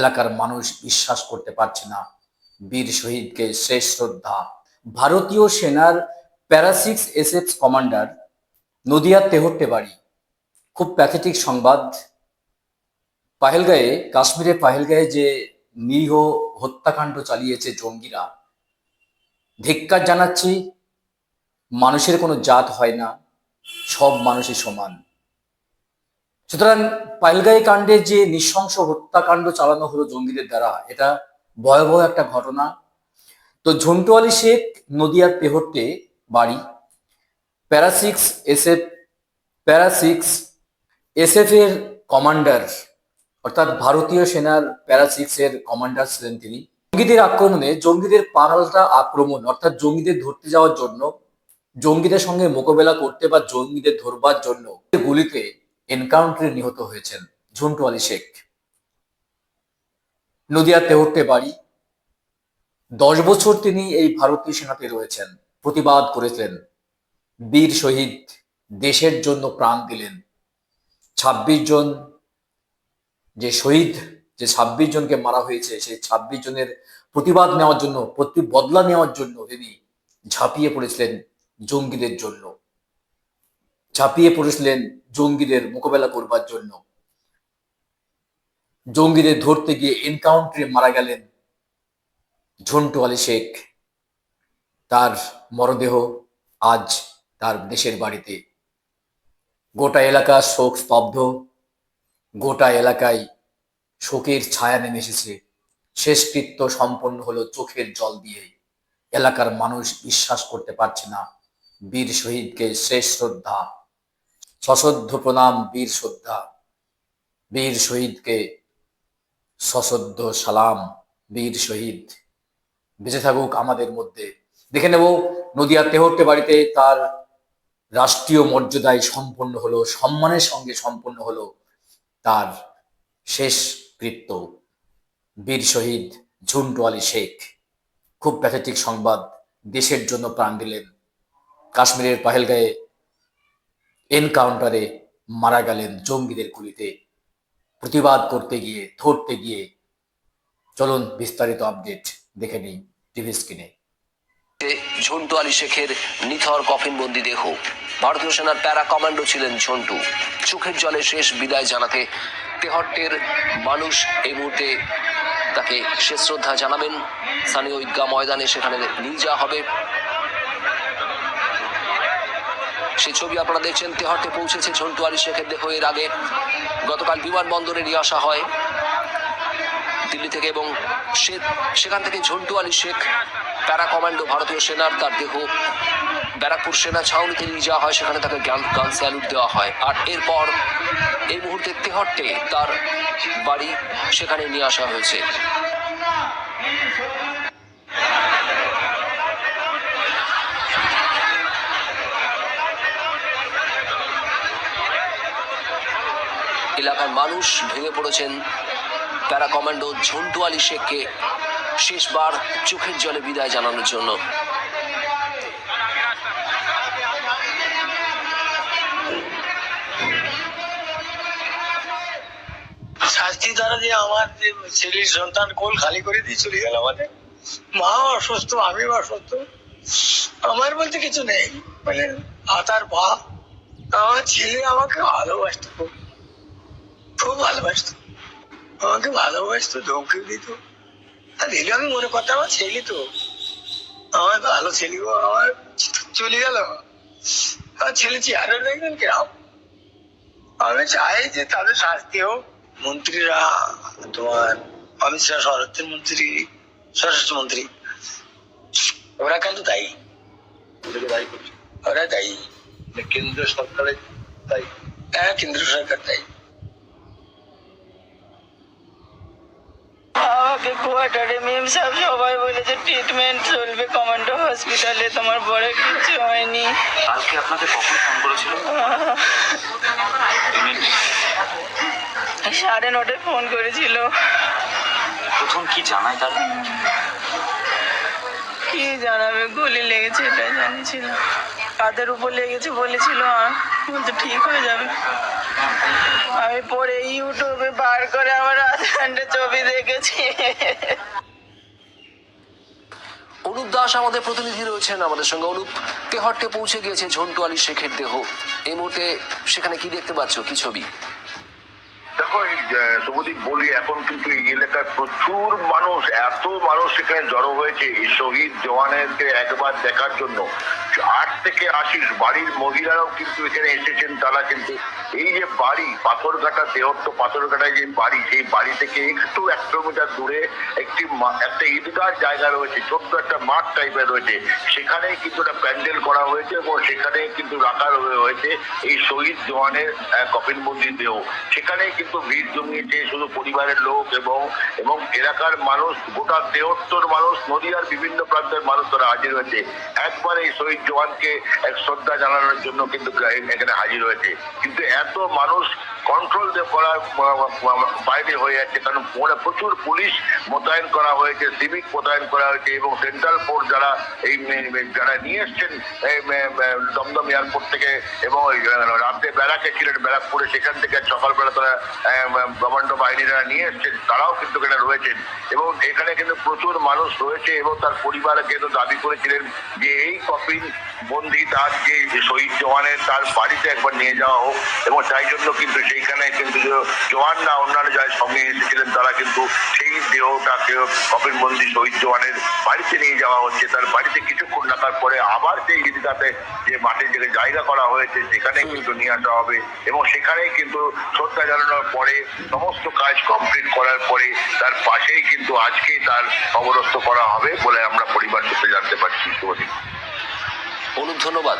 এলাকার মানুষ বিশ্বাস করতে পারছে না। বীর শহীদকে শেষ শ্রদ্ধা। ভারতীয় সেনার প্যারাসিক্স এসএফ কমান্ডার নদিয়ার তেহট্টে বাড়ি খুব প্যাথেটিক সংবাদ। পাহেলগাঁয়ে কাশ্মীরে পাহেলগাঁয়ে যে নিরীহ হত্যাকাণ্ড চালিয়েছে জঙ্গিরা, ধিক্কার জানাচ্ছি, মানুষের কোনো জাত হয় না, সব মানুষই সমান। সুতরাং পাইলগাঁই কাণ্ডে যে নৃশংস হত্যাকাণ্ড চালানো হলো জঙ্গিদের দ্বারা, এটা ভয়াবহ একটা ঘটনা। তো ঝন্টু আলী শেখ নদিয়ার তেহট্টে বাড়ি। Para six SF para six SF এর কমান্ডার, অর্থাৎ ভারতীয় সেনার প্যারাসিক্স এর কমান্ডার ছিলেন তিনি। জঙ্গিদের আক্রমণে জঙ্গিদের পাল্টা আক্রমণ, অর্থাৎ জঙ্গিদের ধরতে যাওয়ার জন্য, জঙ্গিদের সঙ্গে মোকাবেলা করতে বা জঙ্গিদের ধরবার জন্য গুলিতে এনকাউন্টারে নিহত হয়েছেন ঝন্টু আলী শেখ। নদিয়ার তেহট্টে বাড়ি দশ বছর তিনি এই ভারতীয় সেনাতে রয়েছেন, প্রতিবাদ করেছেন বীর শহীদ দেশের জন্য প্রাণ দিলেন। ছাব্বিশ জন যে শহীদ, যে ছাব্বিশ জনকে মারা হয়েছে, সেই ছাব্বিশ জনের প্রতিবাদ নেওয়ার জন্য, প্রতি বদলা নেওয়ার জন্য তিনি ঝাঁপিয়ে পড়েছিলেন জঙ্গিদের জন্য। ঝাঁপিয়ে পড়েছিলেন জঙ্গিদের মোকাবেলা করবার জন্য। জঙ্গিদের ধরতে গিয়ে এনকাউন্টারে মারা গেলেন ঝন্টু আলী শেখ। তার মরদেহ আজ তার দেশের বাড়িতে। গোটা এলাকা শোক স্তব্ধ। গোটা এলাকায় শোকের ছায়া নেমে এসেছে। শেষকৃত্য সম্পন্ন হলো চোখের জল দিয়ে। এলাকার মানুষ বিশ্বাস করতে পারছে না। বীর শহীদকে শেষ শ্রদ্ধা। সশ্রদ্ধ প্রণাম বীর শ্রদ্ধা। বীর শহীদকে সশ্রদ্ধ সালাম, বীর শহীদ। বেঁচে থাকুক আমাদের মধ্যে। দেখে নেব নদিয়ার তেহট্টে বাড়িতে তার রাষ্ট্রীয় মর্যাদায় সম্পন্ন হলো, সম্মানের সঙ্গে সম্পন্ন হলো তার শেষ কৃত্য, বীর শহীদ ঝুন্টু আলী শেখ। খুব প্যাথেটিক সংবাদ, দেশের জন্য প্রাণ দিলেন। কাশ্মীরের পাহেলগাঁয়ে এনকাউন্টারে মারা গেলেন জঙ্গিদের গুলিতে। প্রতিবাদ করতে গিয়ে, ধরতে গিয়ে। চলুন বিস্তারিত আপডেট দেখে নিই টিভি স্ক্রিনে। ঝন্টু আলী শেখের নিথর কফিনবন্দি দেহ। ভারতীয় সেনার প্যারা কমান্ডো ছিলেন ঝন্টু। চোখের জলে শেষ বিদায় জানাতে তেহট্টের মানুষ এই মুহূর্তে তাকে শেষ শ্রদ্ধা জানাবেন। স্থানীয় ঈদগাহ ময়দানে সেখানে নিয়ে যাওয়া হবে। সেই ছবি আপনারা দেখছেন। তেহট্টে পৌঁছেছে ঝন্টু আলী শেখের দেহ এর আগে। গতকাল বিমানবন্দরে নিয়ে আসা হয়। দিল্লি থেকে এবং সেখান থেকে ঝন্টু আলী শেখ, প্যারা কমান্ডো, ভারতীয় সেনার তার দেহ ব্যারাকপুর সেনা ছাউনিতে নিয়ে যাওয়া হয়। সেখানে তাকে গান গান স্যালুট দেওয়া হয়। আর এরপর এই মুহূর্তে তেহট্টে তার বাড়ি সেখানে নিয়ে আসা হয়েছে। এলাকার মানুষ ভেঙে পড়েছেন। প্যারা কমান্ডো ঝন্টু আলী শেখকে শেষবার চোখের জলে বিদায় জানানোর জন্য। শাস্তি দ্বারা যে আমার যে ছেলের সন্তান কোল খালি করে দিয়ে চলে গেল আমাদের। মা অসুস্থ, আমি অসুস্থ, আমার বলতে কিছু নেই। মানে হাতার পা আমার ছেলে আমাকে ভালোবাসতো খুব। খুব ভালোবাসতো। আমাকে ভালোবাসতো ধমকি দিত। আর দিলে আমি মনে করতাম আমার ছেলে তো। আমার ভালো ছেলে গো, আমার চলে গেল। আমার ছেলে চেহারা দেখবেন কিরম আমি চাই যে তাদের শাস্তি হোক। মন্ত্রীরা তোমার অমিত শাহ স্বরাষ্ট্র মন্ত্রী স্বরাষ্ট্র মন্ত্রী ওরা কিন্তু দায়ী। দায়ী করছে। ওরা দায়ী। মানে কেন্দ্র সরকারের দায়ী। হ্যাঁ কেন্দ্র সরকার দায়ী। আমাকে কোয়ার্টারে মেম সাহেব সবাই বলেছে ট্রিটমেন্ট চলবে কমান্ডো হসপিটালে তোমার বড় কিছু হয়নি। কালকে আপনাকে কখন ফোন করেছিল? সাড়ে নটায় ফোন করেছিল। প্রথম কি জানায় তার? কি জানাবে গুলি লেগেছে এটাই জানিয়েছিল। কাদের উপর লেগেছে বলেছিল আর বলতে ঠিক হয়ে যাবে। আমি পরে ইউটিউবে বার করে আমার হাজব্যান্ডের ছবি দেখেছি। অনুপ দাস আমাদের প্রতিনিধি রয়েছেন আমাদের সঙ্গে। অনুপ তেহট্টে পৌঁছে গিয়েছে ঝন্টু আলী শেখের দেহ। এই মুহূর্তে সেখানে কি দেখতে পাচ্ছ? কি ছবি? দেখো শুভদীপ বলি এখন কিন্তু এই এলাকায় প্রচুর মানুষ এত মানুষ সেখানে জড়ো হয়েছে এই শহীদ জওয়ানেরকে একবার দেখার জন্য। আট থেকে আশি বাড়ির মহিলারাও কিন্তু এখানে এসেছেন, তারা কিন্তু এই যে বাড়ি, পাথরঘাটা, দেহত্ব পাথরঘাটায় যে বাড়ি, সেই বাড়ি থেকে একটু এক কিলোমিটার দূরে একটি একটা ঈদগাহ জায়গা রয়েছে, ছোট্ট একটা মাঠ টাইপের রয়েছে। সেখানেই কিন্তু একটা প্যান্ডেল করা হয়েছে এবং সেখানে কিন্তু রাখা হয়েছে এই শহীদ জওয়ানের কপিল মন্দির দেহ। সেখানেই কিন্তু ভিড় জমিয়েছে শুধু পরিবারের লোক এবং এবং এলাকার মানুষ, গোটা দেহত্তর মানুষ, নদীয়ার বিভিন্ন প্রান্তের মানুষ তারা হাজির হয়েছে। একবার এই শহীদ জওয়ানকে এক শ্রদ্ধা জানানোর জন্য কিন্তু এখানে হাজির হয়েছে। কিন্তু এত মানুষ কন্ট্রোল করার বাইরে হয়ে যাচ্ছে, কারণ পরে প্রচুর পুলিশ মোতায়েন করা হয়েছে সিভিক মোতায়েন করা হয়েছে, এবং সেন্ট্রাল ফোর্স যারা এই যারা নিয়ে এসছেন দমদম এয়ারপোর্ট থেকে, এবং রাতে ব্যারাকে ছিলেন ব্যারাকপুরে, সেখান থেকে সকালবেলা তারা গভর্নমেন্ট বাহিনী যারা নিয়ে এসছেন, তারাও কিন্তু এখানে রয়েছেন। এবং এখানে কিন্তু প্রচুর মানুষ রয়েছে, এবং তার পরিবার কিন্তু দাবি করেছিলেন যে এই কপিল বন্দি তার যে শহীদ জওয়ানের তার বাড়িতে একবার নিয়ে যাওয়া হোক এবং তাই জন্য কিন্তু সেইখানে কিন্তু যে জওয়ানরা অন্যান্য যারা সঙ্গে এসেছিলেন তারা কিন্তু সেই দেহটাকে কপিল বন্দি শহীদ জওয়ানের বাড়িতে নিয়ে যাওয়া হচ্ছে। তার বাড়িতে কিছুক্ষণ রাখার পরে আবার সেই ঈদগাতে যে মাঠে যে জায়গা করা হয়েছে সেখানে কিন্তু নিয়ে আসা হবে। এবং সেখানেই কিন্তু শ্রদ্ধা জানানোর পরে সমস্ত কাজ কমপ্লিট করার পরে তার পাশেই কিন্তু আজকেই তার অবরস্ত করা হবে বলে আমরা পরিবার সূত্রে জানতে পারছি শুভদীপ। অনুপ ধন্যবাদ।